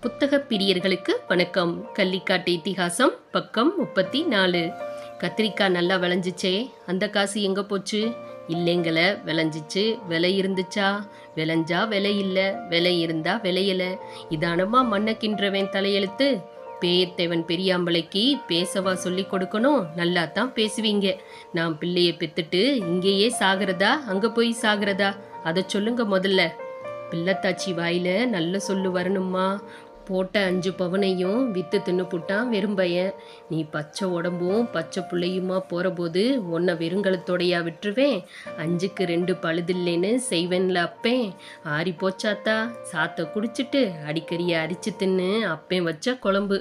புத்தக பிரியர்களுக்கு வணக்கம். கள்ளிக்காட்டு இத்திகாசம் பக்கம் முப்பத்தி நாலு கத்திரிக்காய் நல்லா விளைஞ்சிச்சே. அந்த காசு எங்கே போச்சு? இல்லைங்கள விளைஞ்சிச்சு. விலை இருந்துச்சா? விளைஞ்சா விலை இல்லை. விலை இருந்தா விளையல. இதானமா மண்ணக்கின்றவன் தலையெழுத்து. பேயத்தேவன் பெரியாம்பளைக்கு பேசவா சொல்லி கொடுக்கணும். நல்லா தான் பேசுவீங்க. நான் பிள்ளையை பெத்துட்டு இங்கேயே சாகிறதா? அங்கே போய் சாகிறதா? அதை சொல்லுங்க முதல்ல. பிள்ளத்தாச்சி வாயில நல்ல சொல்லு வரணுமா போட்ட அஞ்சு பவனையும் விற்று தின்னு புட்டான் வெறும் பையன். நீ பச்சை உடம்பும் பச்சை பிள்ளையுமா போகிறபோது உன்னை வெறுங்கலத்தோடையா விட்டுருவேன். அஞ்சுக்கு ரெண்டு பழுதில்லைன்னு செய்வேன்ல அப்பேன் ஆறி போச்சாத்தா சாத்தை குடிச்சிட்டு அடிக்கடியை அரிச்சு தின்னு அப்பேன் வச்ச குழம்பு.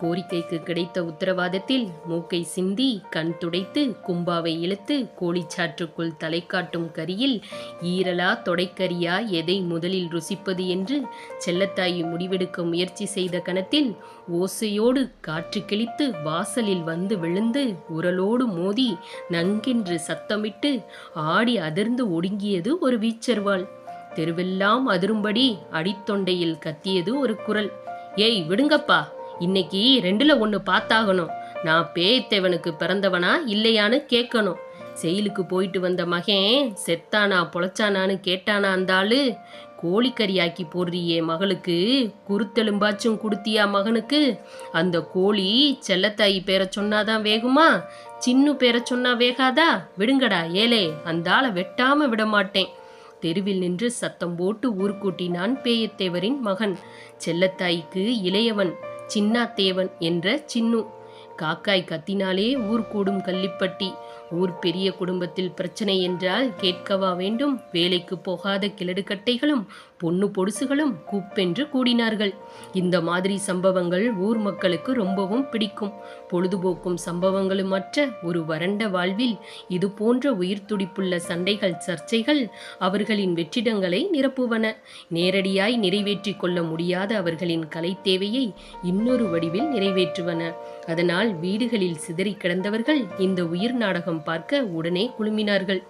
கோரிக்கைக்கு கிடைத்த உத்தரவாதத்தில் மூக்கை சிந்தி கண் துடைத்து கும்பாவை இழுத்து கோழிச்சாற்றுக்குள் தலை காட்டும் கரியில் ஈரலா தொடைக்கரியா எதை முதலில் ருசிப்பது என்று செல்லத்தாயி முடிவெடுக்க முயற்சி செய்த கணத்தில் ஓசையோடு காற்று கிழித்து வாசலில் வந்து விழுந்து உரலோடு மோதி நங்கென்று சத்தமிட்டு ஆடி அதிர்ந்து ஒடுங்கியது ஒரு வீச்சர்வாள். தெருவெல்லாம் அதிரும்படி அடித்தொண்டையில் கத்தியது ஒரு குரல். ஏய் விடுங்கப்பா! இன்னைக்கு ரெண்டுல ஒன்று பார்த்தாகணும். நான் பேய்த்தேவனுக்கு பிறந்தவனா இல்லையான்னு கேட்கணும். செயலுக்கு போயிட்டு வந்த மகன் செத்தானா பொழைச்சானான்னு கேட்டானா அந்த ஆளு? கோழிக்கறியாக்கி போடுறியே மகளுக்கு குருத்தெலும்பாச்சும் கொடுத்தியா மகனுக்கு? அந்த கோழி செல்லத்தாயி பேரை சொன்னாதான் வேகுமா? சின்னு பேரை சொன்னா வேகாதா? விடுங்கடா ஏலே அந்த ஆளை வெட்டாம விட மாட்டேன் தெருவில் நின்று சத்தம் போட்டு ஊர்கூட்டினான் பேயத்தேவரின் மகன். செல்லத்தாய்க்கு இளையவன். சின்னாத்தேவன் என்ற சின்னு காக்காய் கத்தினாலே ஊர் கூடும் கள்ளிப்பட்டி. ஊர் பெரிய குடும்பத்தில் பிரச்சனை என்றால் கேட்கவா வேண்டும். வேலைக்கு போகாத கிழடுக்கட்டைகளும் பொண்ணு பொடுசுகளும் கூப்பென்று கூடினார்கள். இந்த மாதிரி சம்பவங்கள் ஊர் மக்களுக்கு ரொம்பவும் பிடிக்கும். பொழுதுபோக்கும் சம்பவங்களுமற்ற ஒரு வறண்ட வாழ்வில் இது போன்ற உயிர் துடிப்புள்ள சண்டைகள் சர்ச்சைகள் அவர்களின் வெற்றிடங்களை நிரப்புவன. நேரடியாய் நிறைவேற்றிக் கொள்ள முடியாத அவர்களின் கலை தேவையை இன்னொரு வடிவில் நிறைவேற்றுவன. அதனால் வீடுகளில் சிதறி கிடந்தவர்கள் இந்த உயிர் நாடகம் பார்க்க உடனே குழுமினார்கள்